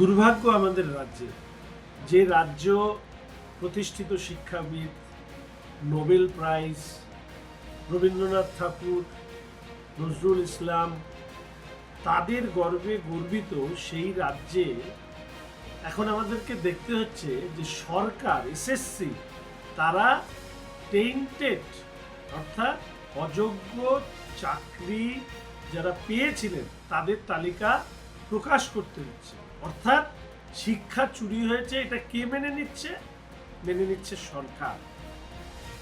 দুর্ভাগ্য আমাদের রাজ্যে। যে রাজ্য প্রতিষ্ঠিত শিক্ষাবিদ, নোবেল প্রাইজ, রবীন্দ্রনাথ ঠাকুর, নজরুল ইসলাম, তাদের গর্বে গর্বিত সেই রাজ্যে এখন আমাদেরকে দেখতে হচ্ছে যে সরকার এসএসসি তারা টেন্টেড অর্থাৎ অযোগ্য চাকরি যারা পেয়েছিলেন, তাদের তালিকা প্রকাশ করতে হচ্ছে। অর্থাৎ শিক্ষা চুরি হয়েছে, এটা কে মেনে নিচ্ছে? মেনে নিচ্ছে সরকার।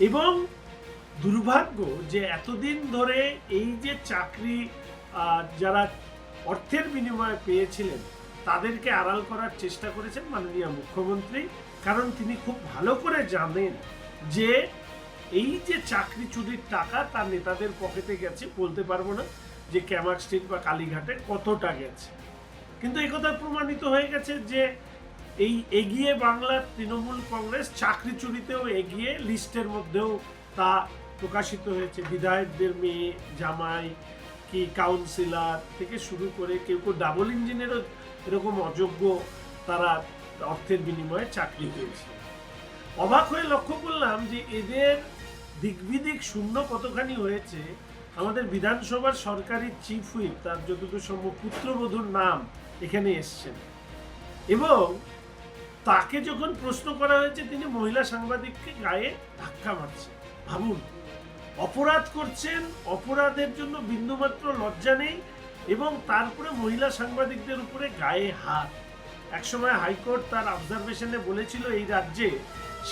এবং দুর্ভাগ্য যে এতদিন ধরে এই যে চাকরি যারা অর্থের বিনিময়ে পেয়েছিলেন, তাদেরকে আড়াল করার চেষ্টা করেছেন মাননীয় মুখ্যমন্ত্রী। কারণ তিনি খুব ভালো করে জানেন যে এই যে চাকরি চুরির টাকা তার নেতাদের পকেটে গেছে, বলতে পারব না যে ক্যামাক স্ট্রিট বা কালীঘাটে কতটা গেছে। কিন্তু এই কথা প্রমাণিত হয়ে গেছে যে এই এগিয়ে বাংলার তৃণমূল কংগ্রেস চাকরি চুরিতেও এগিয়ে লিস্টের মধ্যেও তা প্রকাশিত হয়েছে। বিধায়কদের মেয়ে, জামাই কি কাউন্সিলর থেকে শুরু করে কেউ কেউ ডাবল ইঞ্জিনেরও এরকম অযোগ্য তারা অর্থের বিনিময়ে চাকরি পেয়েছে। অবাক হয়ে লক্ষ্য করলাম যে এদের দিকবিদিক শূন্য কতখানি হয়েছে, আমাদের বিধানসভার সরকারি চিফ হুইপ তার যতদূর সম্ভব পুত্রবধূর নাম এখানে এসছেন। এবং তাকে যখন প্রশ্ন করা হয়েছে, তিনি মহিলা সাংবাদিককে গায়ে ধাক্কা মারছেন। ভাবুন, অপরাধ করছেন, অপরাধের জন্য বিন্দুমাত্র লজ্জা নেই, এবং তারপরে মহিলা সাংবাদিকদের উপরে গায়ে হাত। একসময় হাইকোর্ট তার অবজারভেশনে বলেছিল, এই রাজ্যে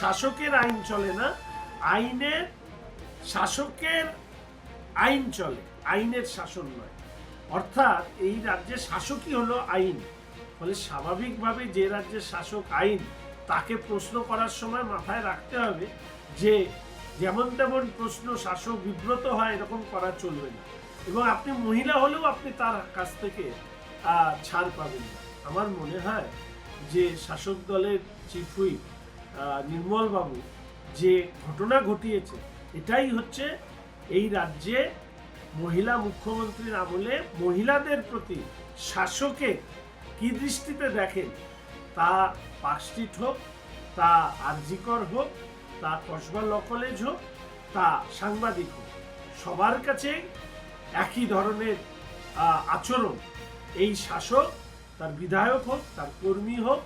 শাসকের আইন চলে না, আইনের, শাসকের আইন চলে, আইনের শাসন নয়। অর্থাৎ এই রাজ্যের শাসকই হলো আইন। ফলে স্বাভাবিকভাবে যে রাজ্যের শাসক আইন, তাকে প্রশ্ন করার সময় মাথায় রাখতে হবে যে যেমন তেমন প্রশ্ন শাসক বিব্রত হয়, এরকম করা চলবে না। এবং আপনি মহিলা হলেও আপনি তার কাছ থেকে ছাড় পাবেন না। আমার মনে হয় যে শাসক দলের চিফ হুইপ নির্মল বাবু যে ঘটনা ঘটিয়েছে, এটাই হচ্ছে এই রাজ্যে মহিলা মুখ্যমন্ত্রীর আমলে মহিলাদের প্রতি শাসকের কি দৃষ্টিতে দেখেন? তা পার্কস্ট্রিট হোক, তা আরজিকর হোক, তা কসবা ল কলেজ হোক, তা সাংবাদিক হোক, সবার কাছে একই ধরনের আচরণ। এই শাসক তার বিধায়ক হোক, তার কর্মী হোক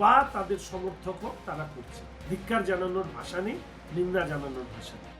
বা তাদের সমর্থক হোক, তারা করছে। ধিক্কার জানানোর ভাষা নেই, নিন্দা জানানোর ভাষা নেই।